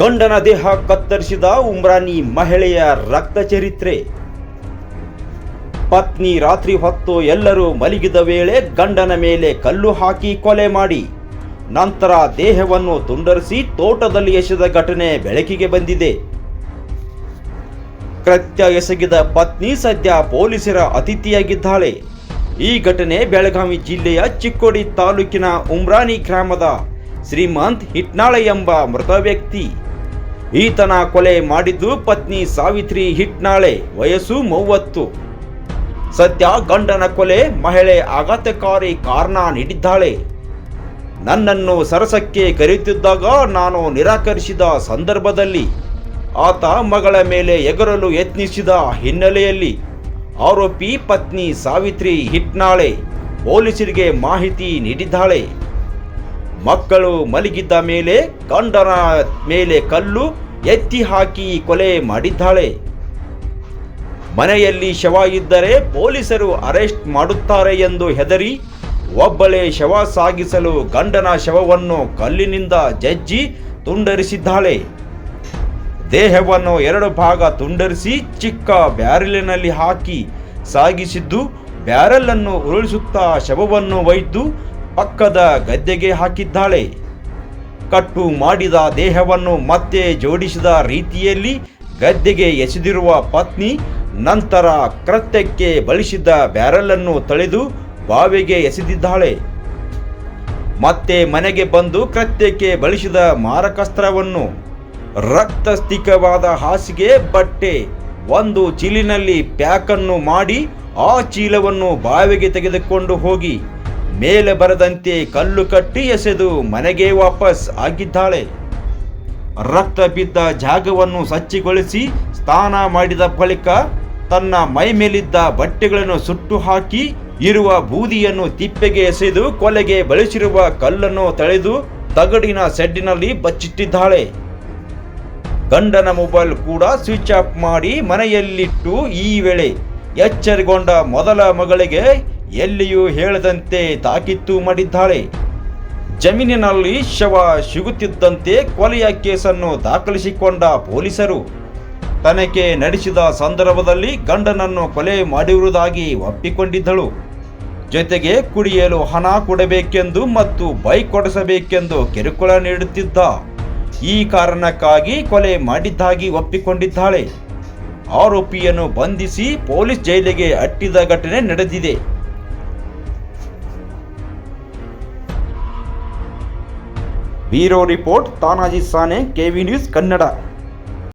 ಗಂಡನ ದೇಹ ಕತ್ತರಿಸಿದ ಉಮ್ರಾನಿ ಮಹಿಳೆಯ ರಕ್ತ ಚರಿತ್ರೆ. ಪತ್ನಿ ರಾತ್ರಿ ಹೊತ್ತು ಎಲ್ಲರೂ ಮಲಗಿದ ವೇಳೆ ಗಂಡನ ಮೇಲೆ ಕಲ್ಲು ಹಾಕಿ ಕೊಲೆ ಮಾಡಿ. ನಂತರ ದೇಹವನ್ನು ತುಂಡರಿಸಿ ತೋಟದಲ್ಲಿ ಎಸೆದ ಘಟನೆ ಬೆಳಕಿಗೆ ಬಂದಿದೆ. ಕೃತ್ಯ ಎಸಗಿದ ಪತ್ನಿ ಸದ್ಯ ಪೊಲೀಸರ ಅತಿಥಿಯಾಗಿದ್ದಾಳೆ. ಈ ಘಟನೆ ಬೆಳಗಾವಿ ಜಿಲ್ಲೆಯ ಚಿಕ್ಕೋಡಿ ತಾಲೂಕಿನ ಉಮ್ರಾನಿ ಗ್ರಾಮದ ಶ್ರೀಮಂತ್ ಹಿಟ್ನಾಳೆ ಎಂಬ ಮೃತ ವ್ಯಕ್ತಿ. ಈತನ ಕೊಲೆ ಮಾಡಿದ್ದು ಪತ್ನಿ ಸಾವಿತ್ರಿ ಹಿಟ್ನಾಳೆ ವಯಸ್ಸು ಮೂವತ್ತು. ಸದ್ಯ ಗಂಡನ ಕೊಲೆ, ಮಹಿಳೆ ಆಘಾತಕಾರಿ ಕಾರಣ ನೀಡಿದ್ದಾಳೆ. ನನ್ನನ್ನು ಸರಸಕ್ಕೆ ಕರೆಯುತ್ತಿದ್ದಾಗ ನಾನು ನಿರಾಕರಿಸಿದ ಸಂದರ್ಭದಲ್ಲಿ ಆತ ಮಗಳ ಮೇಲೆ ಎಗರಲು ಯತ್ನಿಸಿದ ಹಿನ್ನೆಲೆಯಲ್ಲಿ ಆರೋಪಿ ಪತ್ನಿ ಸಾವಿತ್ರಿ ಹಿಟ್ನಾಳೆ ಪೊಲೀಸರಿಗೆ ಮಾಹಿತಿ ನೀಡಿದ್ದಾಳೆ. ಮಕ್ಕಳು ಮಲಗಿದ್ದ ಮೇಲೆ ಗಂಡನ ಮೇಲೆ ಕಲ್ಲು ಎತ್ತಿ ಹಾಕಿ ಕೊಲೆ ಮಾಡಿದ್ದಾಳೆ. ಮನೆಯಲ್ಲಿ ಶವ ಇದ್ದರೆ ಪೊಲೀಸರು ಅರೆಸ್ಟ್ ಮಾಡುತ್ತಾರೆ ಎಂದು ಹೆದರಿ ಒಬ್ಬಳೇ ಶವ ಸಾಗಿಸಲು ಗಂಡನ ಶವವನ್ನು ಕಲ್ಲಿನಿಂದ ಜಜ್ಜಿ ತುಂಡರಿಸಿದ್ದಾಳೆ. ದೇಹವನ್ನು ಎರಡು ಭಾಗ ತುಂಡರಿಸಿ ಚಿಕ್ಕ ಬ್ಯಾರೆಲಿನಲ್ಲಿ ಹಾಕಿ ಸಾಗಿಸಿದ್ದು ಬ್ಯಾರೆಲನ್ನು ಉರುಳಿಸುತ್ತಾ ಶವವನ್ನು ಒಯ್ದು ಪಕ್ಕದ ಗದ್ದೆಗೆ ಹಾಕಿದ್ದಾಳೆ. ಕಟ್ಟು ಮಾಡಿದ ದೇಹವನ್ನು ಮತ್ತೆ ಜೋಡಿಸಿದ ರೀತಿಯಲ್ಲಿ ಗದ್ದೆಗೆ ಎಸೆದಿರುವ ಪತ್ನಿ ನಂತರ ಕೃತ್ಯಕ್ಕೆ ಬಳಸಿದ್ದ ಬ್ಯಾರಲನ್ನು ತಳೆದು ಬಾವಿಗೆ ಎಸೆದಿದ್ದಾಳೆ. ಮತ್ತೆ ಮನೆಗೆ ಬಂದು ಕೃತ್ಯಕ್ಕೆ ಬಳಸಿದ ಮಾರಕಾಸ್ತ್ರವನ್ನು ರಕ್ತಸ್ಥಿಕವಾದ ಹಾಸಿಗೆ ಬಟ್ಟೆ, ಒಂದು ಚೀಲಿನಲ್ಲಿ ಪ್ಯಾಕನ್ನು ಮಾಡಿ ಆ ಚೀಲವನ್ನು ಬಾವಿಗೆ ತೆಗೆದುಕೊಂಡು ಹೋಗಿ ಮೇಲೆ ಬರದಂತೆ ಕಲ್ಲು ಕಟ್ಟಿ ಎಸೆದು ಮನೆಗೆ ವಾಪಸ್ ಆಗಿದ್ದಾಳೆ. ರಕ್ತ ಬಿದ್ದ ಜಾಗವನ್ನು ಸಚ್ಚಿಗೊಳಿಸಿ ಸ್ನಾನ ಮಾಡಿದ ಬಳಿಕ ತನ್ನ ಮೈ ಮೇಲಿದ್ದ ಬಟ್ಟೆಗಳನ್ನು ಸುಟ್ಟು ಹಾಕಿ ಇರುವ ಬೂದಿಯನ್ನು ತಿಪ್ಪೆಗೆ ಎಸೆದು ಕೊಲೆಗೆ ಬಳಸಿರುವ ಕಲ್ಲನ್ನು ತಳೆದು ತಗಡಿನ ಸೆಡ್ಡಿನಲ್ಲಿ ಬಚ್ಚಿಟ್ಟಿದ್ದಾಳೆ. ಗಂಡನ ಮೊಬೈಲ್ ಕೂಡ ಸ್ವಿಚ್ ಆಫ್ ಮಾಡಿ ಮನೆಯಲ್ಲಿಟ್ಟು ಈ ವೇಳೆ ಎಚ್ಚರಿಗೊಂಡ ಮೊದಲ ಮಗಳಿಗೆ ಎಲ್ಲಿಯೂ ಹೇಳದಂತೆ ತಾಕೀತು ಮಾಡಿದ್ದಾಳೆ. ಜಮೀನಿನಲ್ಲಿ ಶವ ಸಿಗುತ್ತಿದ್ದಂತೆ ಕೊಲೆಯ ಕೇಸನ್ನು ದಾಖಲಿಸಿಕೊಂಡ ಪೊಲೀಸರು, ತನಿಖೆ ನಡೆಸಿದ ಸಂದರ್ಭದಲ್ಲಿ ಗಂಡನನ್ನು ಕೊಲೆ ಮಾಡಿರುವುದಾಗಿ ಒಪ್ಪಿಕೊಂಡಿದ್ದಳು. ಜೊತೆಗೆ ಕುಡಿಯಲು ಹಣ ಕೊಡಬೇಕೆಂದು ಮತ್ತು ಬೈಕ್ ಕೊಡಿಸಬೇಕೆಂದು ಕಿರುಕುಳ ನೀಡುತ್ತಿದ್ದ ಈ ಕಾರಣಕ್ಕಾಗಿ ಕೊಲೆ ಮಾಡಿದ್ದಾಗಿ ಒಪ್ಪಿಕೊಂಡಿದ್ದಾಳೆ. ಆರೋಪಿಯನ್ನು ಬಂಧಿಸಿ ಪೊಲೀಸ್ ಜೈಲಿಗೆ ಅಟ್ಟಿದ ಘಟನೆ ನಡೆದಿದೆ. bureau report Tanaji Sane KV news Kannada